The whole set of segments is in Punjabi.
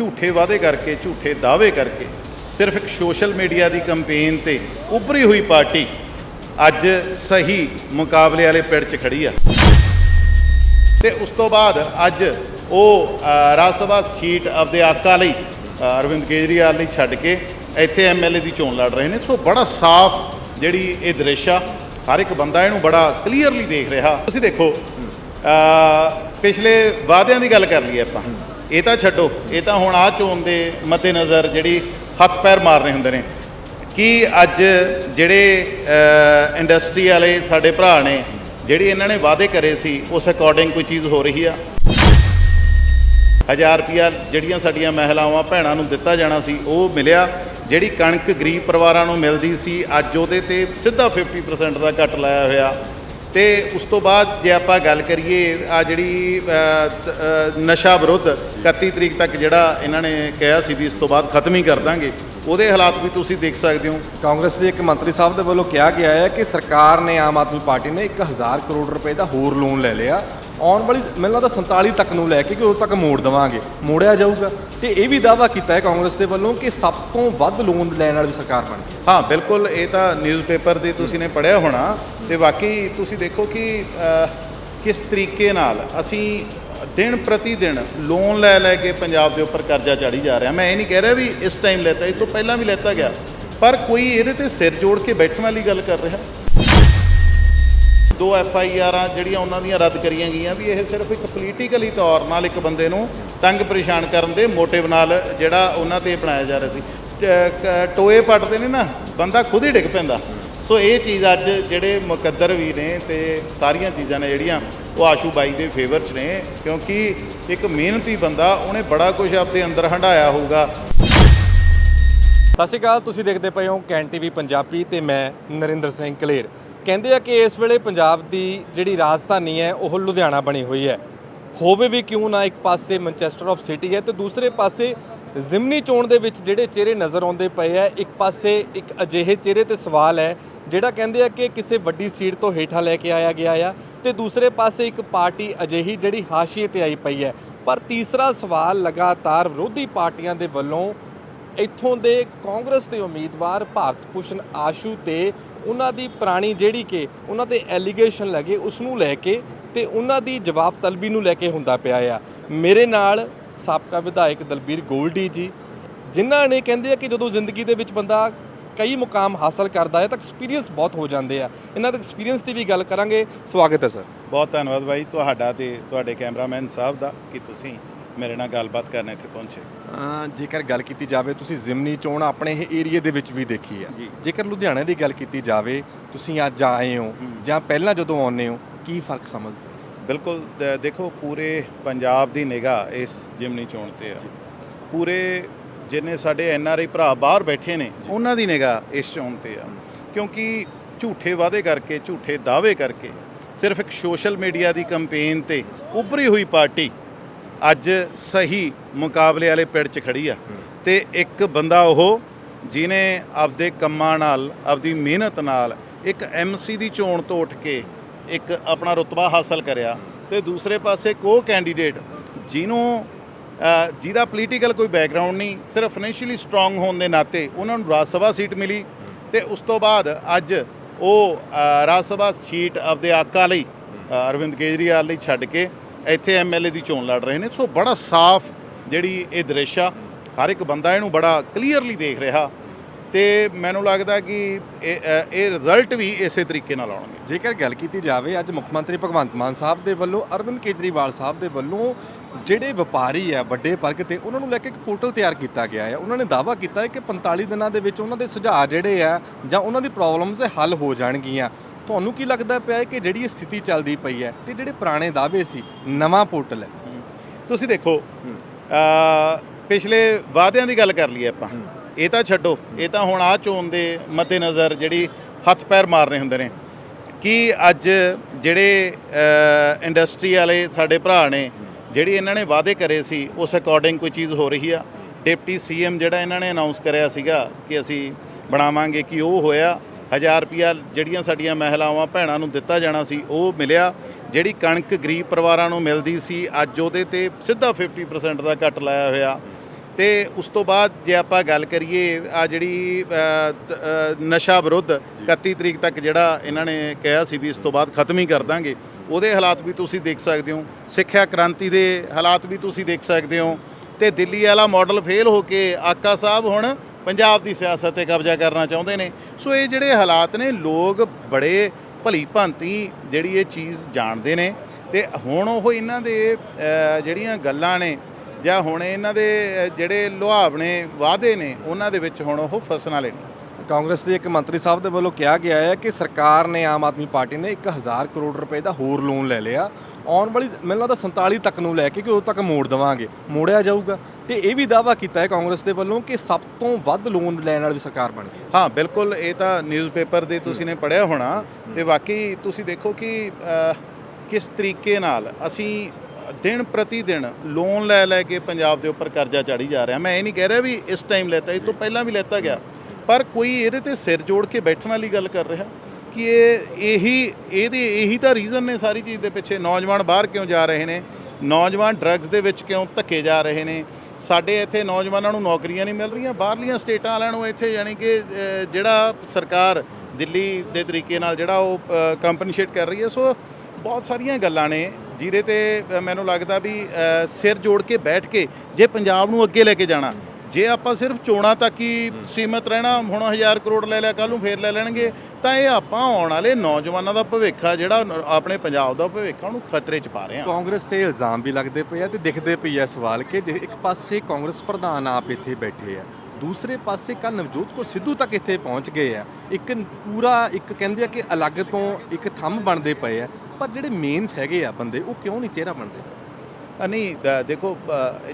ਝੂਠੇ ਵਾਅਦੇ ਕਰਕੇ, ਝੂਠੇ ਦਾਅਵੇ ਕਰਕੇ ਸਿਰਫ ਇੱਕ ਸੋਸ਼ਲ ਮੀਡੀਆ ਦੀ ਕੈਂਪੇਨ ਤੇ ਉੱਭਰੀ ਹੋਈ ਪਾਰਟੀ ਅੱਜ ਸਹੀ ਮੁਕਾਬਲੇ ਵਾਲੇ ਪਿੜ 'ਚ ਖੜੀ ਆ। ਤੇ ਉਸ ਤੋਂ ਬਾਅਦ ਅੱਜ ਉਹ ਰਾਜ ਸਭਾ ਸੀਟ ਆਪਦੇ ਆਕਾ ਲਈ ਅਰਵਿੰਦ ਕੇਜਰੀਵਾਲ ਲਈ ਛੱਡ ਕੇ ਇੱਥੇ ਐਮਐਲਏ ਦੀ ਚੋਣ ਲੜ ਰਹੇ ਨੇ। ਸੋ ਬੜਾ ਸਾਫ਼ ਜਿਹੜੀ ਇਹ ਦ੍ਰਿਸ਼ ਆ, ਹਰ ਇੱਕ ਬੰਦਾ ਇਹਨੂੰ ਬੜਾ ਕਲੀਅਰਲੀ ਦੇਖ ਰਿਹਾ। ਤੁਸੀਂ ਦੇਖੋ ਪਿਛਲੇ ਵਾਅਦਿਆਂ ਦੀ ਗੱਲ ਕਰ ਲਈਏ ਆਪਾਂ। ਇਹ ਤਾਂ ਛੱਡੋ, ਇਹ ਤਾਂ ਹੁਣ ਆ ਚੋਣ ਦੇ ਮੱਦੇਨਜ਼ਰ ਜਿਹੜੀ ਹੱਥ ਪੈਰ ਮਾਰਨੇ ਹੁੰਦੇ ਨੇ। ਕੀ ਅੱਜ ਜਿਹੜੇ ਇੰਡਸਟਰੀ ਵਾਲੇ ਸਾਡੇ ਭਰਾ ਨੇ, ਜਿਹੜੀ ਇਹਨਾਂ ਨੇ ਵਾਅਦੇ ਕਰੇ ਸੀ, ਉਸ ਅਕੋਰਡਿੰਗ ਕੋਈ ਚੀਜ਼ ਹੋ ਰਹੀ ਆ? ਹਜ਼ਾਰ ਰੁਪਿਆ ਜਿਹੜੀਆਂ ਸਾਡੀਆਂ ਮਹਿਲਾਵਾਂ ਭੈਣਾਂ ਨੂੰ ਦਿੱਤਾ ਜਾਣਾ ਸੀ, ਉਹ ਮਿਲਿਆ। ਜਿਹੜੀ ਕਣਕ ਗਰੀਬ ਪਰਿਵਾਰਾਂ ਨੂੰ ਮਿਲਦੀ ਸੀ, ਅੱਜ ਉਹਦੇ ਤੇ ਸਿੱਧਾ 50% ਦਾ ਕੱਟ ਲਾਇਆ ਹੋਇਆ। ਤੇ ਉਸ ਤੋਂ ਬਾਅਦ ਜੇ ਆਪਾਂ ਗੱਲ ਕਰੀਏ ਆ ਜਿਹੜੀ ਨਸ਼ਾ ਵਿਰੁੱਧ 31 ਤਰੀਕ ਤੱਕ ਜਿਹੜਾ ਇਹਨਾਂ ਨੇ ਕਿਹਾ ਸੀ ਵੀ ਇਸ ਤੋਂ ਬਾਅਦ ਖਤਮ ਹੀ ਕਰ ਦਾਂਗੇ ਉਹਦੇ ਹਾਲਾਤ ਵੀ ਤੁਸੀਂ ਦੇਖ ਸਕਦੇ ਹੋ। ਕਾਂਗਰਸ ਦੇ ਇੱਕ ਮੰਤਰੀ ਸਾਹਿਬ ਦੇ ਵੱਲੋਂ ਕਿਹਾ ਗਿਆ ਹੈ ਕਿ ਸਰਕਾਰ ਨੇ ਆਮ ਆਦਮੀ ਪਾਰਟੀ ਨੇ 1000 ਕਰੋੜ ਰੁਪਏ ਦਾ ਹੋਰ ਲੋਨ ਲੈ ਲਿਆ। ਆਉਣ ਵਾਲੀ ਮੈਨੂੰ ਲੱਗਦਾ 47 ਤੱਕ ਨੂੰ ਲੈ ਕੇ ਕਿ ਉਦੋਂ ਤੱਕ ਮੋੜ ਦੇਵਾਂਗੇ ਮੋੜਿਆ ਜਾਊਗਾ। ਤੇ ਇਹ ਵੀ ਦਾਅਵਾ ਕੀਤਾ ਹੈ ਕਾਂਗਰਸ ਦੇ ਵੱਲੋਂ ਕਿ ਸਭ ਤੋਂ ਵੱਧ ਲੋਨ ਲੈਣ ਵਾਲੀ ਸਰਕਾਰ ਬਣ ਗਈ। ਹਾਂ ਬਿਲਕੁਲ ਇਹ ਤਾਂ ਨਿਊਜ਼ਪੇਪਰ ਦੇ ਤੁਸੀਂ ਨੇ ਪੜ੍ਹਿਆ ਹੋਣਾ। ਤੇ ਬਾਕੀ ਤੁਸੀਂ ਦੇਖੋ ਕਿ ਕਿਸ ਤਰੀਕੇ ਨਾਲ ਅਸੀਂ ਦਿਨ ਪ੍ਰਤੀ ਦਿਨ ਲੋਨ ਲੈ ਲੈ ਕੇ ਪੰਜਾਬ ਦੇ ਉੱਪਰ ਕਰਜ਼ਾ ਚਾੜੀ ਜਾ ਰਿਹਾ। ਮੈਂ ਇਹ ਨਹੀਂ ਕਹਿ ਰਿਹਾ ਵੀ ਇਸ ਟਾਈਮ ਲੈਤਾ, ਇਹ ਤੋਂ ਪਹਿਲਾਂ ਵੀ ਲੈਤਾ ਗਿਆ। ਪਰ ਕੋਈ ਇਹਦੇ ਤੇ ਸਿਰ ਜੋੜ ਕੇ ਬੈਠਣ ਵਾਲੀ ਗੱਲ ਕਰ ਰਿਹਾ। ਦੋ ਐਫ ਆਈ ਆਰਾਂ ਜਿਹੜੀਆਂ ਉਹਨਾਂ ਦੀਆਂ ਰੱਦ ਕਰੀਆਂ ਗਈਆਂ ਵੀ ਇਹ ਸਿਰਫ ਇੱਕ ਪੋਲੀਟੀਕਲੀ ਤੌਰ ਨਾਲ ਇੱਕ ਬੰਦੇ ਨੂੰ ਤੰਗ ਪਰੇਸ਼ਾਨ ਕਰਨ ਦੇ ਮੋਟਿਵ ਨਾਲ ਜਿਹੜਾ ਉਹਨਾਂ ਤੇ ਬਣਾਇਆ ਜਾ ਰਿਹਾ ਸੀ। ਟੋਏ ਪੱਟਦੇ ਨੇ ਨਾ, ਬੰਦਾ ਖੁਦ ਹੀ ਡਿੱਗ ਪੈਂਦਾ। ਸੋ ਇਹ ਚੀਜ਼ ਅੱਜ ਜਿਹੜੇ ਮੁਕੱਦਰ ਵੀ ਨੇ ਤੇ ਸਾਰੀਆਂ ਚੀਜ਼ਾਂ ਨੇ ਜਿਹੜੀਆਂ ਉਹ ਆਸ਼ੂ ਬਾਈ ਦੇ ਫੇਵਰ 'ਚ ਨੇ, ਕਿਉਂਕਿ ਇੱਕ ਮਿਹਨਤੀ ਬੰਦਾ ਉਹਨੇ ਬੜਾ ਕੁਝ ਆਪਦੇ ਅੰਦਰ ਹੰਡਾਇਆ ਹੋਊਗਾ। ਸਤਿ ਸ਼੍ਰੀ ਅਕਾਲ, ਤੁਸੀਂ ਦੇਖਦੇ ਪਏ ਹੋ ਕੈਨ ਟੀਵੀ ਪੰਜਾਬੀ ਤੇ ਮੈਂ ਨਰਿੰਦਰ ਸਿੰਘ ਕਲੇਰ। ਕਹਿੰਦੇ ਆ ਕਿ ਇਸ ਵੇਲੇ ਪੰਜਾਬ ਦੀ ਜਿਹੜੀ ਰਾਜਧਾਨੀ ਹੈ, ਉਹ ਲੁਧਿਆਣਾ ਬਣੀ ਹੋਈ ਹੈ। ਹੋਵੇ ਵੀ ਕਿਉਂ ਨਾ ਇੱਕ ਪਾਸੇ ਮੈਨਚੈਸਟਰ ਆਫ ਸਿਟੀ ਹੈ ਤੇ ਦੂਸਰੇ ਪਾਸੇ ਜ਼ਿਮਨੀ ਚੋਣ ਦੇ ਵਿੱਚ ਜਿਹੜੇ ਚਿਹਰੇ ਨਜ਼ਰ ਆਉਂਦੇ ਪਏ ਆ, ਇੱਕ ਪਾਸੇ ਇੱਕ ਅਜਿਹੇ ਚਿਹਰੇ ਤੇ ਸਵਾਲ ਹੈ, ਜਿਹੜਾ ਕਹਿੰਦੇ ਆ ਕਿ ਕਿਸੇ ਵੱਡੀ ਸੀਟ ਤੋਂ ਹੇਠਾਂ ਲੈ ਕੇ ਆਇਆ ਗਿਆ ਆ ਤੇ ਦੂਸਰੇ ਪਾਸੇ ਇੱਕ ਪਾਰਟੀ ਅਜਿਹੀ ਜਿਹੜੀ ਹਾਸ਼ੀਏ ਤੇ ਆਈ ਪਈ ਹੈ। ਪਰ ਤੀਸਰਾ ਸਵਾਲ ਲਗਾਤਾਰ ਵਿਰੋਧੀ ਪਾਰਟੀਆਂ ਦੇ ਵੱਲੋਂ ਇੱਥੋਂ ਦੇ ਕਾਂਗਰਸ ਦੇ ਉਮੀਦਵਾਰ ਭਾਰਤ ਭੂਸ਼ਣ ਆਸ਼ੂ ਤੇ ਉਹਨਾਂ ਦੀ ਪੁਰਾਣੀ ਜਿਹੜੀ ਕਿ ਉਹਨਾਂ ਤੇ ਐਲੀਗੇਸ਼ਨ ਲੱਗੇ ਉਸ ਨੂੰ ਲੈ ਕੇ ਤੇ ਉਹਨਾਂ ਦੀ ਜਵਾਬ ਤਲਬੀ ਨੂੰ ਲੈ ਕੇ ਹੁੰਦਾ ਪਿਆ ਆ। ਮੇਰੇ ਨਾਲ ਸਾਬਕਾ ਵਿਧਾਇਕ ਦਲਬੀਰ ਗੋਲਡੀ ਜੀ ਜਿਨ੍ਹਾਂ ਨੇ ਕਹਿੰਦੇ ਆ ਕਿ ਜਦੋਂ ਜ਼ਿੰਦਗੀ ਦੇ ਵਿੱਚ ਬੰਦਾ ਕਈ ਮੁਕਾਮ ਹਾਸਲ ਕਰਦਾ ਹੈ ਤਾਂ ਐਕਸਪੀਰੀਅੰਸ ਬਹੁਤ ਹੋ ਜਾਂਦੇ ਆ। ਇਹਨਾਂ ਦੇ ਐਕਸਪੀਰੀਅੰਸ ਦੀ ਵੀ ਗੱਲ ਕਰਾਂਗੇ। ਸਵਾਗਤ ਹੈ ਸਰ। ਬਹੁਤ ਧੰਨਵਾਦ ਬਾਈ ਤੁਹਾਡਾ ਤੇ ਤੁਹਾਡੇ ਕੈਮਰਾਮੈਨ ਸਾਹਿਬ ਦਾ ਕਿ ਤੁਸੀਂ ਮੇਰੇ ਨਾਲ ਗੱਲਬਾਤ ਕਰਨ ਇੱਥੇ ਪਹੁੰਚੇ। ਜੇਕਰ ਗੱਲ ਕੀਤੀ ਜਾਵੇ ਤੁਸੀਂ ਜ਼ਿਮਨੀ ਚੋਣ ਆਪਣੇ ਇਹ ਏਰੀਏ ਦੇ ਵਿੱਚ ਵੀ ਦੇਖੀ ਹੈ ਜੀ। ਜੇਕਰ ਲੁਧਿਆਣੇ ਦੀ ਗੱਲ ਕੀਤੀ ਜਾਵੇ ਤੁਸੀਂ ਅੱਜ ਆਏ ਹੋ ਜਾਂ ਪਹਿਲਾਂ ਜਦੋਂ ਆਉਂਦੇ ਹੋ ਕੀ ਫ਼ਰਕ ਸਮਝਦੇ? ਬਿਲਕੁਲ ਦੇਖੋ ਪੂਰੇ ਪੰਜਾਬ ਦੀ ਨਿਗਾਹ ਇਸ ਜਿਮਨੀ ਚੋਣ ਤੇ ਆ। ਪੂਰੇ ਜਿੰਨੇ ਸਾਡੇ ਐਨ ਆਰ ਆਈ ਭਰਾ ਬਾਹਰ ਬੈਠੇ ਨੇ ਉਹਨਾਂ ਦੀ ਨਿਗਾਹ ਇਸ ਚੋਣ ਤੇ ਆ। ਕਿਉਂਕਿ ਝੂਠੇ ਵਾਅਦੇ ਕਰਕੇ ਝੂਠੇ ਦਾਅਵੇ ਕਰਕੇ ਸਿਰਫ ਇੱਕ ਸੋਸ਼ਲ ਮੀਡੀਆ ਦੀ ਕੈਂਪੇਨ ਤੇ ਉੱਭਰੀ ਹੋਈ ਪਾਰਟੀ ਅੱਜ ਸਹੀ ਮੁਕਾਬਲੇ ਵਾਲੇ ਪਿੜ 'ਚ ਖੜੀ ਆ। ਤੇ ਇੱਕ ਬੰਦਾ ਉਹ ਜਿਨੇ ਆਪਦੇ ਕੰਮਾਂ ਨਾਲ ਆਪਦੀ ਮਿਹਨਤ ਨਾਲ ਇੱਕ ਐਮਸੀ ਦੀ ਚੋਣ ਤੋਂ ਉੱਠ ਕੇ ਇੱਕ ਆਪਣਾ ਰੁਤਬਾ ਹਾਸਲ ਕਰਿਆ ਤੇ ਦੂਸਰੇ ਪਾਸੇ ਕੋ ਕੈਂਡੀਡੇਟ ਜਿਹਨੂੰ ਜਿਹਦਾ ਪੋਲੀਟੀਕਲ ਕੋਈ ਬੈਕਗ੍ਰਾਉਂਡ ਨਹੀਂ, ਸਿਰਫ ਫਾਈਨੈਂਸ਼ੀਅਲੀ ਸਟਰੋਂਗ ਹੋਣ ਦੇ ਨਾਤੇ ਉਹਨਾਂ ਨੂੰ ਰਾਜ ਸਭਾ ਸੀਟ ਮਿਲੀ ਤੇ ਉਸ ਤੋਂ ਬਾਅਦ ਅੱਜ ਉਹ ਰਾਜ ਸਭਾ ਸੀਟ ਆਪਦੇ ਆਕਾ ਲਈ ਅਰਵਿੰਦ ਕੇਜਰੀਵਾਲ ਲਈ ਛੱਡ ਕੇ ਇੱਥੇ ਐਮਐਲਏ ਦੀ ਚੋਣ ਲੜ ਰਹੇ ਨੇ। ਸੋ ਬੜਾ ਸਾਫ਼ ਜਿਹੜੀ ਇਹ ਦ੍ਰਿਸ਼ ਆ, ਹਰ ਇੱਕ ਬੰਦਾ ਇਹਨੂੰ ਬੜਾ ਕਲੀਅਰਲੀ ਦੇਖ ਰਿਹਾ ਤੇ ਮੈਨੂੰ ਲੱਗਦਾ ਕਿ ਇਹ ਇਹ ਰਿਜ਼ਲਟ ਵੀ ਇਸੇ ਤਰੀਕੇ ਨਾਲ ਆਉਣਗੇ। ਜੇਕਰ ਗੱਲ ਕੀਤੀ ਜਾਵੇ ਅੱਜ ਮੁੱਖ ਮੰਤਰੀ ਭਗਵੰਤ ਮਾਨ ਸਾਹਿਬ ਦੇ ਵੱਲੋਂ ਅਰਵਿੰਦ ਕੇਜਰੀਵਾਲ ਸਾਹਿਬ ਦੇ ਵੱਲੋਂ ਜਿਹੜੇ ਵਪਾਰੀ ਆ ਵੱਡੇ ਵਰਗ ਤੇ ਉਹਨਾਂ ਨੂੰ ਲੈ ਕੇ ਇੱਕ ਪੋਰਟਲ ਤਿਆਰ ਕੀਤਾ ਗਿਆ ਹੈ ਉਹਨਾਂ ਨੇ ਦਾਅਵਾ ਕੀਤਾ ਹੈ ਕਿ 45 ਦਿਨਾਂ ਦੇ ਵਿੱਚ ਉਹਨਾਂ ਦੇ ਸੁਝਾਅ ਜਿਹੜੇ ਆ ਜਾਂ ਉਹਨਾਂ ਦੀ ਪ੍ਰੋਬਲਮਸ ਦੇ ਹੱਲ ਹੋ ਜਾਣਗੀਆਂ। ਤੁਹਾਨੂੰ ਕੀ ਲੱਗਦਾ ਪਿਆ ਹੈ ਕਿ ਜਿਹੜੀ ਇਹ ਸਥਿਤੀ ਚੱਲਦੀ ਪਈ ਹੈ ਤੇ ਜਿਹੜੇ ਪੁਰਾਣੇ ਦਾਅਵੇ ਸੀ ਨਵਾਂ ਪੋਰਟਲ ਹੈ? ਤੁਸੀਂ ਦੇਖੋ ਅ, ਪਿਛਲੇ ਵਾਅਦਿਆਂ ਦੀ ਗੱਲ ਕਰ ਲਈਏ ਆਪਾਂ। ਇਹ ਤਾਂ ਛੱਡੋ, ਇਹ ਤਾਂ ਹੁਣ ਆ ਚੋਣ ਦੇ ਮੱਦੇਨਜ਼ਰ ਜਿਹੜੀ ਹੱਥ ਪੈਰ ਮਾਰਨੇ ਹੁੰਦੇ ਨੇ। ਕੀ ਅੱਜ ਜਿਹੜੇ ਇੰਡਸਟਰੀ ਵਾਲੇ ਸਾਡੇ ਭਰਾ ਨੇ, ਜਿਹੜੀ ਇਹਨਾਂ ਨੇ ਵਾਅਦੇ ਕਰੇ ਸੀ, ਉਸ ਅਕੋਰਡਿੰਗ ਕੋਈ ਚੀਜ਼ ਹੋ ਰਹੀ ਆ? ਡਿਪਟੀ ਸੀਐਮ ਜਿਹੜਾ ਇਹਨਾਂ ਨੇ ਅਨਾਉਂਸ ਕਰਿਆ ਸੀਗਾ ਕਿ ਅਸੀਂ ਬਣਾਵਾਂਗੇ ਕਿ ਉਹ ਹੋਇਆ, ਹਜ਼ਾਰ ਰੁਪਿਆ ਜਿਹੜੀਆਂ ਸਾਡੀਆਂ ਮਹਿਲਾਵਾਂ ਭੈਣਾਂ ਨੂੰ ਦਿੱਤਾ ਜਾਣਾ ਸੀ, ਉਹ ਮਿਲਿਆ। ਜਿਹੜੀ ਕਣਕ ਗਰੀਬ ਪਰਿਵਾਰਾਂ ਨੂੰ ਮਿਲਦੀ ਸੀ, ਅੱਜ ਉਹਦੇ ਤੇ ਸਿੱਧਾ 50% ਦਾ ਕੱਟ ਲਾਇਆ ਹੋਇਆ। ਤੇ ਉਸ ਤੋਂ ਬਾਅਦ ਜੇ ਆਪਾਂ ਗੱਲ ਕਰੀਏ ਆ ਜਿਹੜੀ ਨਸ਼ਾ ਵਿਰੁੱਧ 31 ਤਰੀਕ ਤੱਕ ਜਿਹੜਾ ਇਹਨਾਂ ਨੇ ਕਿਹਾ ਸੀ ਵੀ ਇਸ ਤੋਂ ਬਾਅਦ ਖਤਮ ਹੀ ਕਰ ਦਾਂਗੇ, ਉਹਦੇ ਹਾਲਾਤ ਵੀ ਤੁਸੀਂ ਦੇਖ ਸਕਦੇ ਹੋ। ਸਿੱਖਿਆ ਕ੍ਰਾਂਤੀ ਦੇ ਹਾਲਾਤ ਵੀ ਤੁਸੀਂ ਦੇਖ ਸਕਦੇ ਹੋ। ਤੇ ਦਿੱਲੀ ਵਾਲਾ ਮਾਡਲ ਫੇਲ ਹੋ ਕੇ ਆਕਾ ਸਾਹਿਬ ਹੁਣ ਪੰਜਾਬ ਦੀ ਸਿਆਸਤ ਤੇ ਕਬਜ਼ਾ ਕਰਨਾ ਚਾਹੁੰਦੇ ਨੇ। ਸੋ ਇਹ ਜਿਹੜੇ ਹਾਲਾਤ ਨੇ, ਲੋਕ ਬੜੇ ਭਲੀ ਭਾਂਤੀ ਜਿਹੜੀ ਇਹ ਚੀਜ਼ ਜਾਣਦੇ ਨੇ। ਤੇ ਹੁਣ ਉਹ ਇਹਨਾਂ ਦੇ ਜਿਹੜੀਆਂ ਗੱਲਾਂ ਨੇ ਜਾਂ ਹੁਣ ਇਹਨਾਂ ਦੇ ਜਿਹੜੇ ਲੁਹਾਵਣੇ ਵਾਅਦੇ ਨੇ ਉਹਨਾਂ ਦੇ ਵਿੱਚ ਹੁਣ ਉਹ ਫਸਣਾ ਲੈਣੀ ਕਾਂਗਰਸ ਦੇ ਇੱਕ ਮੰਤਰੀ ਸਾਹਿਬ ਦੇ ਵੱਲੋਂ ਕਿਹਾ ਗਿਆ ਹੈ ਕਿ ਸਰਕਾਰ ਨੇ ਆਮ ਆਦਮੀ ਪਾਰਟੀ ਨੇ 1000 ਕਰੋੜ ਰੁਪਏ ਦਾ ਹੋਰ ਲੋਨ ਲੈ ਲਿਆ। ਆਉਣ ਵਾਲੀ ਮੈਨੂੰ ਲੱਗਦਾ 47 ਤੱਕ ਨੂੰ ਲੈ ਕੇ ਕਿ ਉਦੋਂ ਤੱਕ ਮੋੜ ਦੇਵਾਂਗੇ। ਮੋੜਿਆ ਜਾਊਗਾ। ਤੇ ਇਹ ਵੀ ਦਾਅਵਾ ਕੀਤਾ ਹੈ ਕਾਂਗਰਸ ਦੇ ਵੱਲੋਂ ਕਿ ਸਭ ਤੋਂ ਵੱਧ ਲੋਨ ਲੈਣ ਵਾਲੀ ਸਰਕਾਰ ਬਣ ਗਈ। ਹਾਂ ਬਿਲਕੁਲ ਇਹ ਤਾਂ ਨਿਊਜ਼ਪੇਪਰ ਦੇ ਤੁਸੀਂ ਨੇ ਪੜ੍ਹਿਆ ਹੋਣਾ। ਤੇ ਵਾਕਈ ਤੁਸੀਂ ਦੇਖੋ ਕਿ ਕਿਸ ਤਰੀਕੇ ਨਾਲ ਅਸੀਂ ਦਿਨ ਪ੍ਰਤੀ ਦਿਨ ਲੋਨ ਲੈ ਲੈ ਕੇ ਪੰਜਾਬ ਦੇ ਉੱਪਰ ਕਰਜ਼ਾ ਚਾੜੀ ਜਾ ਰਿਹਾ। ਮੈਂ ਇਹ ਨਹੀਂ ਕਹਿ ਰਿਹਾ ਵੀ ਇਸ ਟਾਈਮ ਲੈਤਾ ਇਸ ਤੋਂ ਪਹਿਲਾਂ ਵੀ ਲੈਤਾ ਗਿਆ। ਪਰ ਕੋਈ ਇਹਦੇ ਤੇ ਸਿਰ ਜੋੜ ਕੇ ਬੈਠਣ ਵਾਲੀ ਗੱਲ ਕਰ ਰਿਹਾ ਕਿ ਇਹ ਇਹੀ, ਇਹਦੇ ਇਹੀ ਤਾਂ ਰੀਜ਼ਨ ਨੇ ਸਾਰੀ ਚੀਜ਼ ਦੇ ਪਿੱਛੇ। ਨੌਜਵਾਨ ਬਾਹਰ ਕਿਉਂ ਜਾ ਰਹੇ ਨੇ? ਨੌਜਵਾਨ ਡਰੱਗਸ ਦੇ ਵਿੱਚ ਕਿਉਂ ਧੱਕੇ ਜਾ ਰਹੇ ਨੇ? ਸਾਡੇ ਇੱਥੇ ਨੌਜਵਾਨਾਂ ਨੂੰ ਨੌਕਰੀਆਂ ਨਹੀਂ ਮਿਲ ਰਹੀਆਂ। ਬਾਹਰਲੀਆਂ ਸਟੇਟਾਂ ਵਾਲਿਆਂ ਨੂੰ ਇੱਥੇ ਯਾਨੀ ਕਿ ਜਿਹੜਾ ਸਰਕਾਰ ਦਿੱਲੀ ਦੇ ਤਰੀਕੇ ਨਾਲ ਜਿਹੜਾ ਉਹ ਕੰਪਨਸੇਟ ਕਰ ਰਹੀ ਹੈ। ਸੋ ਬਹੁਤ ਸਾਰੀਆਂ ਗੱਲਾਂ ਨੇ। ਜਿਹਦੇ ਤੇ ਮੈਨੂੰ ਲੱਗਦਾ ਵੀ ਸਿਰ ਜੋੜ ਕੇ ਬੈਠ ਕੇ ਜੇ ਪੰਜਾਬ ਨੂੰ ਅੱਗੇ ਲੈ ਕੇ ਜਾਣਾ, ਜੇ ਆਪਾਂ ਸਿਰਫ ਚੋਣਾਂ ਤੱਕ ਹੀ ਸੀਮਤ ਰਹਿਣਾ, ਹੁਣ 1000 ਕਰੋੜ ਲੈ ਲਿਆ ਕੱਲ ਨੂੰ ਫੇਰ ਲੈ ਲੈਣਗੇ, ਤਾਂ ਇਹ ਆਪਾਂ ਆਉਣ ਵਾਲੇ ਨੌਜਵਾਨਾਂ ਦਾ ਭਵਿੱਖ ਆ, ਜਿਹੜਾ ਆਪਣੇ ਪੰਜਾਬ ਦਾ ਭਵਿੱਖ ਆ, ਉਹਨੂੰ ਖਤਰੇ 'ਚ ਪਾ ਰਹੇ। ਆ ਕਾਂਗਰਸ ਤੇ ਇਲਜ਼ਾਮ ਵੀ ਲੱਗਦੇ ਪਏ ਆ ਤੇ ਦਿਖਦੇ ਪਈ ਆ ਸਵਾਲ ਕਿ ਜੇ ਇੱਕ ਪਾਸੇ ਕਾਂਗਰਸ ਪ੍ਰਧਾਨ ਆਪ ਇੱਥੇ ਬੈਠੇ ਆ, ਦੂਸਰੇ ਪਾਸੇ ਕੱਲ ਨਵਜੋਤ ਕੌਰ ਸਿੱਧੂ ਤੱਕ ਇੱਥੇ ਪਹੁੰਚ ਗਏ ਆ, ਇੱਕ ਪੂਰਾ, ਇੱਕ ਕਹਿੰਦੇ ਆ ਕਿ ਅਲੱਗ ਤੋਂ ਇੱਕ ਥੰਮ ਬਣਦੇ ਪਏ ਆ ਪਰ ਜਿਹੜੇ ਮੇਨਸ ਹੈਗੇ ਆ ਬੰਦੇ ਉਹ ਕਿਉਂ ਨਹੀਂ ਚਿਹਰਾ ਬਣਦੇ? ਨਹੀਂ ਦੇਖੋ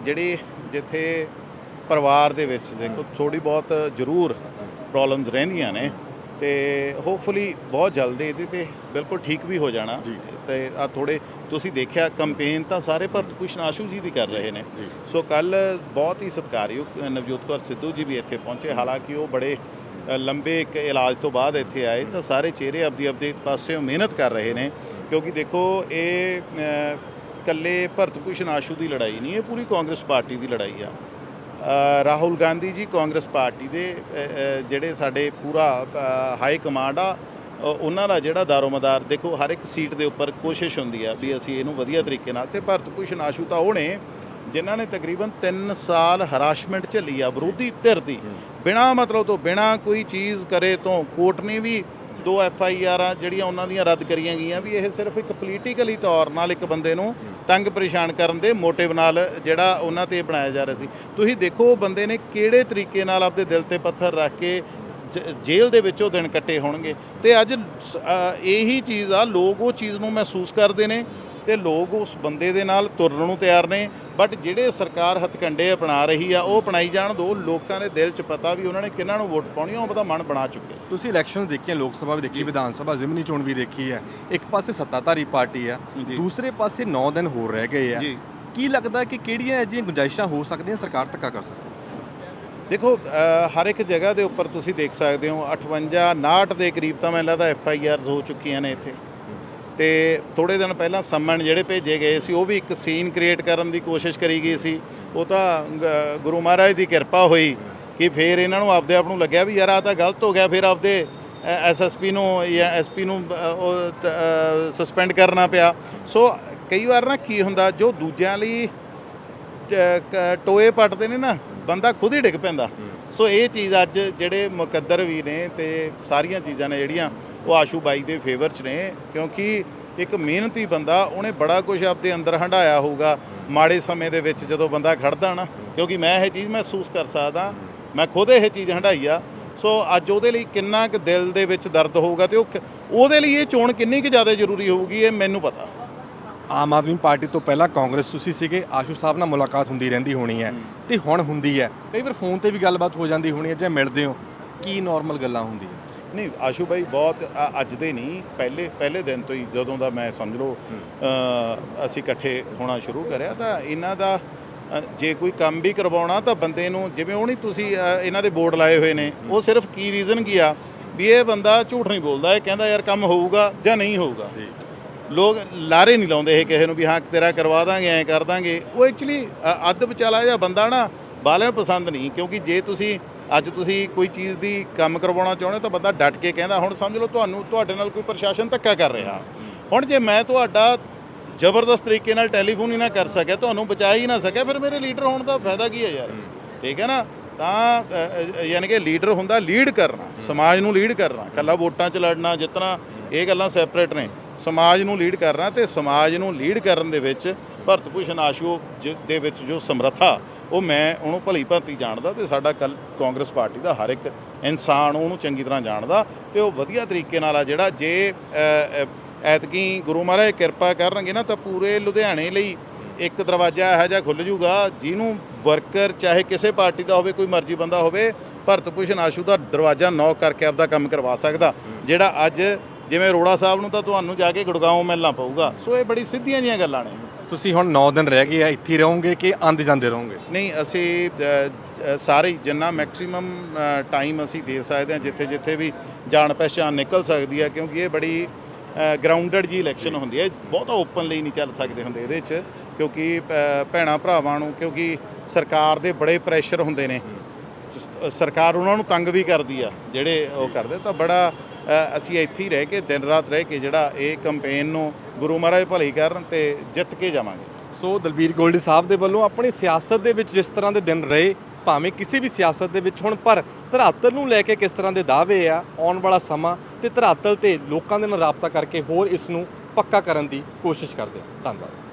ਜਿਹੜੇ ਜਿੱਥੇ ਪਰਿਵਾਰ ਦੇ ਵਿੱਚ ਦੇਖੋ ਥੋੜੀ ਬਹੁਤ ਜ਼ਰੂਰ ਪ੍ਰੋਬਲਮਸ ਰਹਿੰਦੀਆਂ ਨੇ ਤੇ ਹੋਪਫੁਲੀ ਬਹੁਤ ਜਲਦੀ ਇਹਦੇ ਤੇ ਬਿਲਕੁਲ ਠੀਕ ਵੀ ਹੋ ਜਾਣਾ। ਤੇ ਆ ਥੋੜੇ ਤੁਸੀਂ ਦੇਖਿਆ ਕੰਪੇਨ ਤਾਂ ਸਾਰੇ ਭਰਤ ਭੂਸ਼ਣ ਆਸ਼ੂ ਜੀ ਦੀ ਕਰ ਰਹੇ ਨੇ। ਸੋ ਕੱਲ ਬਹੁਤ ਹੀ ਸਤਿਕਾਰਯੋਗ ਨਵਜੋਤ ਕੌਰ ਸਿੱਧੂ ਜੀ ਵੀ ਇੱਥੇ ਪਹੁੰਚੇ ਹਾਲਾਂਕਿ ਉਹ ਬੜੇ ਲੰਬੇ ਇੱਕ ਇਲਾਜ ਤੋਂ ਬਾਅਦ ਇੱਥੇ ਆਏ ਤਾਂ ਸਾਰੇ ਚਿਹਰੇ ਆਪਦੀ ਆਪਦੀ ਪਾਸਿਓਂ ਮਿਹਨਤ ਕਰ ਰਹੇ ਨੇ ਕਿਉਂਕਿ ਦੇਖੋ ਇਹ ਅ, ਕੱਲੇ ਭਰਤ ਭੂਸ਼ਣ ਆਸ਼ੂ ਦੀ ਲੜਾਈ ਨਹੀਂ ਇਹ ਪੂਰੀ ਕਾਂਗਰਸ ਪਾਰਟੀ ਦੀ ਲੜਾਈ ਆ। ਰਾਹੁਲ ਗਾਂਧੀ ਜੀ ਕਾਂਗਰਸ ਪਾਰਟੀ ਦੇ ਜਿਹੜੇ ਸਾਡੇ ਪੂਰਾ ਹਾਈ ਕਮਾਂਡ ਆ ਉਹਨਾਂ ਦਾ ਜਿਹੜਾ ਦਾਰੋਮਦਾਰ ਦੇਖੋ ਹਰ ਇੱਕ ਸੀਟ ਦੇ ਉੱਪਰ ਕੋਸ਼ਿਸ਼ ਹੁੰਦੀ ਆ ਵੀ ਅਸੀਂ ਇਹਨੂੰ ਵਧੀਆ ਤਰੀਕੇ ਨਾਲ ਤੇ ਭਰਤ ਭੂਸ਼ਣ ਆਸ਼ੂ ਤਾਂ ਉਹ ਨੇ ਜਿਨ੍ਹਾਂ ਨੇ ਤਕਰੀਬਨ 3 ਸਾਲ ਹਰਾਸ਼ਮੈਂਟ ਝੱਲੀ ਆ ਵਿਰੋਧੀ ਧਿਰ ਦੀ। ਬਿਨਾ ਮਤਲਬ ਤੋਂ, ਬਿਨਾ ਕੋਈ ਚੀਜ਼ ਕਰੇ ਤੋਂ ਕੋਰਟ ਨੇ ਵੀ ਦੋ ਐਫ ਆਈ ਆਰਾਂ ਜਿਹੜੀਆਂ ਉਹਨਾਂ ਦੀਆਂ ਰੱਦ ਕਰੀਆਂ ਗਈਆਂ ਵੀ ਇਹ ਸਿਰਫ ਇੱਕ ਪੋਲੀਟੀਕਲੀ ਤੌਰ ਨਾਲ ਇੱਕ ਬੰਦੇ ਨੂੰ ਤੰਗ ਪਰੇਸ਼ਾਨ ਕਰਨ ਦੇ ਮੋਟਿਵ ਨਾਲ ਜਿਹੜਾ ਉਹਨਾਂ ਤੇ ਬਣਾਇਆ ਜਾ ਰਿਹਾ ਸੀ। ਤੁਸੀਂ ਦੇਖੋ ਉਹ ਬੰਦੇ ਨੇ ਕਿਹੜੇ ਤਰੀਕੇ ਨਾਲ ਆਪਦੇ ਦਿਲ ਤੇ ਪੱਥਰ ਰੱਖ ਕੇ ਜ- ਜੇਲ੍ਹ ਦੇ ਵਿੱਚੋਂ ਦਿਨ ਕੱਟੇ ਹੋਣਗੇ। ਤੇ ਅੱਜ ਸ- ਇਹੀ ਚੀਜ਼ ਆ, ਲੋਕ ਉਹ ਚੀਜ਼ ਨੂੰ ਮਹਿਸੂਸ ਕਰਦੇ ਨੇ ਤੇ ਲੋਕ ਉਸ ਬੰਦੇ ਦੇ ਨਾਲ ਤੁਰਨ ਨੂੰ ਤਿਆਰ ਨੇ। ਬਟ ਜਿਹੜੇ ਸਰਕਾਰ ਹਥਕੰਡੇ ਅਪਣਾ ਰਹੀ ਆ ਉਹ ਅਪਣਾਈ ਜਾਣ ਦੋ ਲੋਕਾਂ ਦੇ ਦਿਲ 'ਚ ਪਤਾ ਵੀ ਉਹਨਾਂ ਨੇ ਕਿਹਨਾਂ ਨੂੰ ਵੋਟ ਪਾਉਣੀ ਆ ਉਹਦਾ ਮਨ ਬਣਾ ਚੁੱਕੇ ਤੁਸੀਂ ਇਲੈਕਸ਼ਨ ਦੇਖੀਆਂ ਲੋਕ ਸਭਾ ਵੀ ਦੇਖੀ ਵਿਧਾਨ ਸਭਾ ਜ਼ਿਮਨੀ ਚੋਣ ਵੀ ਦੇਖੀ ਹੈ ਇੱਕ ਪਾਸੇ ਸੱਤਾਧਾਰੀ ਪਾਰਟੀ ਆ। ਦੂਸਰੇ ਪਾਸੇ 9 ਦਿਨ ਹੋਰ ਰਹਿ ਗਏ ਆ। ਕੀ ਲੱਗਦਾ ਕਿ ਕਿਹੜੀਆਂ ਅਜਿਹੀਆਂ ਗੁੰਜਾਇਸ਼ਾਂ ਹੋ ਸਕਦੀਆਂ ਸਰਕਾਰ ਧੱਕਾ ਕਰ ਸਕਦੀ ਦੇਖੋ ਹਰ ਇੱਕ ਜਗ੍ਹਾ ਦੇ ਉੱਪਰ ਤੁਸੀਂ ਦੇਖ ਸਕਦੇ ਹੋ 58 59 ਦੇ ਕਰੀਬ ਤਾਂ ਮੈਨੂੰ ਲੱਗਦਾ ਐਫ ਆਈ ਆਰਸ ਹੋ ਚੁੱਕੀਆਂ ਨੇ ਇੱਥੇ। ਤੇ ਥੋੜੇ ਦਿਨ ਪਹਿਲਾਂ ਸੰਮਨ ਜਿਹੜੇ ਭੇਜੇ ਗਏ ਸੀ ਉਹ ਵੀ ਇੱਕ ਸੀਨ ਕ੍ਰੀਏਟ ਕਰਨ ਦੀ ਕੋਸ਼ਿਸ਼ ਕਰੀ ਗਈ ਸੀ। ਉਹ ਤਾਂ ਗੁਰੂ ਮਹਾਰਾਜ ਦੀ ਕਿਰਪਾ ਹੋਈ ਕਿ ਫਿਰ ਇਹਨਾਂ ਨੂੰ ਆਪਦੇ ਆਪ ਨੂੰ ਲੱਗਿਆ ਵੀ ਯਾਰ ਆ ਤਾਂ ਗਲਤ ਹੋ ਗਿਆ ਫਿਰ ਆਪਦੇ ਐਸਐਸਪੀ ਨੂੰ ਜਾਂ ਐਸਪੀ ਨੂੰ ਸਸਪੈਂਡ ਕਰਨਾ ਪਿਆ। ਸੋ ਕਈ ਵਾਰ ਨਾ ਕੀ ਹੁੰਦਾ ਜੋ ਦੂਜਿਆਂ ਲਈ ਟੋਏ ਪੱਟਦੇ ਨੇ ਨਾ ਬੰਦਾ ਖੁਦ ਹੀ ਡਿੱਗ ਪੈਂਦਾ। ਸੋ ਇਹ ਚੀਜ਼ ਅੱਜ ਜਿਹੜੇ ਮੁਕੱਦਰ ਵੀ ਨੇ ਤੇ ਸਾਰੀਆਂ ਚੀਜ਼ਾਂ ਨੇ ਜਿਹੜੀਆਂ ਉਹ ਆਸ਼ੂ ਬਾਈ ਦੇ ਫੇਵਰ 'ਚ ਨੇ, ਕਿਉਂਕਿ ਇੱਕ ਮਿਹਨਤੀ ਬੰਦਾ, ਉਹਨੇ ਬੜਾ ਕੁਝ ਆਪਦੇ ਅੰਦਰ ਹੰਡਾਇਆ ਹੋਊਗਾ ਮਾੜੇ ਸਮੇਂ ਦੇ ਵਿੱਚ ਜਦੋਂ ਬੰਦਾ ਖੜਦਾ ਨਾ, ਕਿਉਂਕਿ ਮੈਂ ਇਹ ਚੀਜ਼ ਮਹਿਸੂਸ ਕਰ ਸਕਦਾ, ਮੈਂ ਖੁਦ ਇਹ ਚੀਜ਼ ਹੰਡਾਈ ਆ। ਸੋ ਅੱਜ ਉਹਦੇ ਲਈ ਕਿੰਨਾ ਕੁ ਦਿਲ ਦੇ ਵਿੱਚ ਦਰਦ ਹੋਊਗਾ ਤੇ ਉਹ ਉਹਦੇ ਲਈ ਇਹ ਚੋਣ ਕਿੰਨੀ ਕੁ ਜ਼ਿਆਦਾ ਜ਼ਰੂਰੀ ਹੋਊਗੀ, ਇਹ ਮੈਨੂੰ ਪਤਾ। ਆਮ ਆਦਮੀ ਪਾਰਟੀ ਤੋਂ ਪਹਿਲਾਂ ਕਾਂਗਰਸ ਤੁਸੀਂ ਸੀਗੇ, ਆਸ਼ੂ ਸਾਹਿਬ ਨਾਲ ਮੁਲਾਕਾਤ ਹੁੰਦੀ ਰਹਿੰਦੀ ਹੋਣੀ ਹੈ ਤੇ ਹੁਣ ਹੁੰਦੀ ਹੈ। ਕਈ ਵਾਰ ਫੋਨ ਤੇ ਵੀ ਗੱਲਬਾਤ ਹੋ ਜਾਂਦੀ ਹੋਣੀ ਹੈ, ਜਾਂ ਮਿਲਦੇ ਹੋ। ਕੀ ਨਾਰਮਲ ਗੱਲਾਂ ਹੁੰਦੀਆਂ? ਨਹੀਂ ਆਸ਼ੂ ਭਾਈ ਬਹੁਤ ਅ- ਅੱਜ ਦੇ ਨਹੀਂ ਪਹਿਲੇ ਪਹਿਲੇ ਦਿਨ ਤੋਂ ਹੀ ਜਦੋਂ ਦਾ ਮੈਂ ਸਮਝ ਲਓ ਅ, ਅਸੀਂ ਇਕੱਠੇ ਹੋਣਾ ਸ਼ੁਰੂ ਕਰਿਆ ਤਾਂ ਇਹਨਾਂ ਦਾ ਅ, ਜੇ ਕੋਈ ਕੰਮ ਵੀ ਕਰਵਾਉਣਾ ਤਾਂ ਬੰਦੇ ਨੂੰ ਜਿਵੇਂ ਉਹ ਨਹੀਂ ਤੁਸੀਂ ਅ, ਇਹਨਾਂ ਦੇ ਬੋਰਡ ਲਾਏ ਹੋਏ ਨੇ ਉਹ ਸਿਰਫ ਕੀ ਰੀਜ਼ਨ ਕੀ ਆ? ਵੀ ਇਹ ਬੰਦਾ ਝੂਠ ਨਹੀਂ ਬੋਲਦਾ ਇਹ ਕਹਿੰਦਾ ਯਾਰ ਕੰਮ ਹੋਊਗਾ ਜਾਂ ਨਹੀਂ ਹੋਊਗਾ। ਲੋਕ ਲਾਰੇ ਨਹੀਂ ਲਾਉਂਦੇ ਇਹ ਕਿਸੇ ਨੂੰ ਵੀ ਹਾਂ ਤੇਰਾ ਕਰਵਾ ਦਾਂਗੇ ਐਂ ਕਰ ਦਾਂਗੇ। ਉਹ ਐਕਚੁਅਲੀ ਅੱਧ ਵਿਚਾਲਾ ਜਿਹਾ ਬੰਦਾ ਨਾ ਬਾਲਿਆਂ ਪਸੰਦ ਨਹੀਂ ਕਿਉਂਕਿ ਜੇ ਤੁਸੀਂ ਅੱਜ ਤੁਸੀਂ ਕੋਈ ਚੀਜ਼ ਦੀ ਕੰਮ ਕਰਵਾਉਣਾ ਚਾਹੁੰਦੇ ਹੋ ਤਾਂ ਬੰਦਾ ਡਟ ਕੇ ਕਹਿੰਦਾ, ਹੁਣ ਸਮਝ ਲਓ ਤੁਹਾਨੂੰ, ਤੁਹਾਡੇ ਨਾਲ ਕੋਈ ਪ੍ਰਸ਼ਾਸਨ ਧੱਕਾ ਕਰ ਰਿਹਾ। ਹੁਣ ਜੇ ਮੈਂ ਤੁਹਾਡਾ ਜ਼ਬਰਦਸਤ ਤਰੀਕੇ ਨਾਲ ਟੈਲੀਫੋਨ ਹੀ ਨਾ ਕਰ ਸਕਿਆ, ਤੁਹਾਨੂੰ ਬਚਾ ਹੀ ਨਾ ਸਕਿਆ, ਫਿਰ ਮੇਰੇ ਲੀਡਰ ਹੋਣ ਦਾ ਫਾਇਦਾ ਕੀ ਹੈ ਯਾਰ? ਠੀਕ ਹੈ ਨਾ? ਤਾਂ ਯਾਨੀ ਕਿ ਲੀਡਰ ਹੁੰਦਾ ਲੀਡ ਕਰਨਾ, ਸਮਾਜ ਨੂੰ ਲੀਡ ਕਰਨਾ ਕੱਲਾ ਵੋਟਾਂ 'ਚ ਲੜਨਾ ਜਿੱਤਣਾ ਇਹ ਗੱਲਾਂ ਸੈਪਰੇਟ ਨੇ। ਸਮਾਜ ਨੂੰ ਲੀਡ ਕਰਨਾ ਤੇ ਸਮਾਜ ਨੂੰ ਲੀਡ ਕਰਨ ਦੇ ਵਿੱਚ ਭਰਤ ਭੂਸ਼ਣ ਆਸ਼ੂ ਜ- ਦੇ ਵਿੱਚ ਜੋ ਸਮਰੱਥਾ ਉਹ ਮੈਂ ਉਹਨੂੰ ਭਲੀ ਭਾਂਤੀ ਜਾਣਦਾ ਤੇ ਸਾਡਾ ਕੱਲ ਕਾਂਗਰਸ ਪਾਰਟੀ ਦਾ ਹਰ ਇੱਕ ਇਨਸਾਨ ਉਹਨੂੰ ਚੰਗੀ ਤਰ੍ਹਾਂ ਜਾਣਦਾ ਤੇ ਉਹ ਵਧੀਆ ਤਰੀਕੇ ਨਾਲ ਆ ਜਿਹੜਾ ਜੇ ਐਤਕੀ ਗੁਰੂ ਮਹਾਰਾਜ ਕਿਰਪਾ ਕਰਨਗੇ ਨਾ ਤਾਂ ਪੂਰੇ ਲੁਧਿਆਣੇ ਲਈ ਇੱਕ ਦਰਵਾਜ਼ਾ ਇਹੋ ਜਿਹਾ ਖੁੱਲ ਜੂਗਾ ਜਿਹਨੂੰ ਵਰਕਰ ਚਾਹੇ ਕਿਸੇ ਪਾਰਟੀ ਦਾ ਹੋਵੇ, ਕੋਈ ਮਰਜ਼ੀ ਬੰਦਾ ਹੋਵੇ, ਭਰਤ ਭੂਸ਼ਣ ਆਸ਼ੂ ਦਾ ਦਰਵਾਜ਼ਾ ਨੌਕ ਕਰਕੇ ਆਪਦਾ ਕੰਮ ਕਰਵਾ ਸਕਦਾ। ਜਿਹੜਾ ਅੱਜ ਜਿਵੇਂ ਅਰੋੜਾ ਸਾਹਿਬ ਨੂੰ ਤਾਂ ਤੁਹਾਨੂੰ ਜਾ ਕੇ ਗੁੜਗਾਉਂ ਮਿਲਣਾ ਪਊਗਾ। ਸੋ ਇਹ ਬੜੀ ਸਿੱਧੀਆਂ ਜੀਆਂ ਗੱਲਾਂ ਨੇ। ਤੁਸੀਂ ਹੁਣ 9 ਦਿਨ ਰਹਿ ਗਏ ਆ ਇੱਥੇ ਹੀ ਰਹੋਗੇ ਕਿ ਆਂਦੇ ਜਾਂਦੇ ਰਹੋਗੇ? ਨਹੀਂ ਅਸੀਂ ਅ, ਸਾਰੇ ਜਿੰਨਾ ਮੈਕਸਿਮਮ ਟਾਈਮ ਅਸੀਂ ਦੇ ਸਕਦੇ ਹਾਂ ਜਿੱਥੇ ਜਿੱਥੇ ਵੀ ਜਾਣ ਪਹਿਚਾਣ ਨਿਕਲ ਸਕਦੀ ਹੈ ਕਿਉਂਕਿ ਇਹ ਬੜੀ ਗਰਾਊਂਡਡ ਜੀ। ਇਲੈਕਸ਼ਨ ਹੁੰਦੀ ਹੈ ਬਹੁਤਾ ਓਪਨਲੀ ਨਹੀਂ ਚੱਲ ਸਕਦੇ ਹੁੰਦੇ ਇਹਦੇ 'ਚ ਕਿਉਂਕਿ ਅ, ਭੈਣਾਂ ਭਰਾਵਾਂ ਨੂੰ ਕਿਉਂਕਿ ਸਰਕਾਰ ਦੇ ਬੜੇ ਪ੍ਰੈਸ਼ਰ ਹੁੰਦੇ ਨੇ। ਸ- ਸਰਕਾਰ ਉਹਨਾਂ ਨੂੰ ਤੰਗ ਵੀ ਕਰਦੀ ਆ ਜਿਹੜੇ ਉਹ ਕਰਦੇ ਤਾਂ ਬੜਾ ਅਸੀਂ ਇੱਥੇ ਹੀ ਰਹਿ ਕੇ ਦਿਨ ਰਾਤ ਰਹਿ ਕੇ ਜਿਹੜਾ ਇਹ ਕੈਂਪੇਨ ਨੂੰ ਗੁਰੂ ਮਹਾਰਾਜ ਭਲੀ ਕਰਨ ਤੇ ਜਿੱਤ ਕੇ ਜਾਵਾਂਗੇ ਸੋ ਦਲਬੀਰ ਗੋਲਡੀ ਸਾਹਿਬ ਦੇ ਵੱਲੋਂ ਆਪਣੀ ਸਿਆਸਤ ਦੇ ਵਿੱਚ ਜਿਸ ਤਰ੍ਹਾਂ ਦੇ ਦਿਨ ਰਹੇ, ਭਾਵੇਂ ਕਿਸੇ ਵੀ ਸਿਆਸਤ ਦੇ ਵਿੱਚ ਹੁਣ, ਪਰ ਧਰਾਤਲ ਨੂੰ ਲੈ ਕੇ ਕਿਸ ਤਰ੍ਹਾਂ ਦੇ ਦਾਅਵੇ ਆ, ਆਉਣ ਵਾਲਾ ਸਮਾਂ ਤੇ ਧਰਾਤਲ ਤੇ ਲੋਕਾਂ ਦੇ ਨਾਲ ਰਾਬਤਾ ਕਰਕੇ ਹੋਰ ਇਸ ਨੂੰ ਪੱਕਾ ਕਰਨ ਦੀ ਕੋਸ਼ਿਸ਼ ਕਰਦੇ ਹਾਂ। ਧੰਨਵਾਦ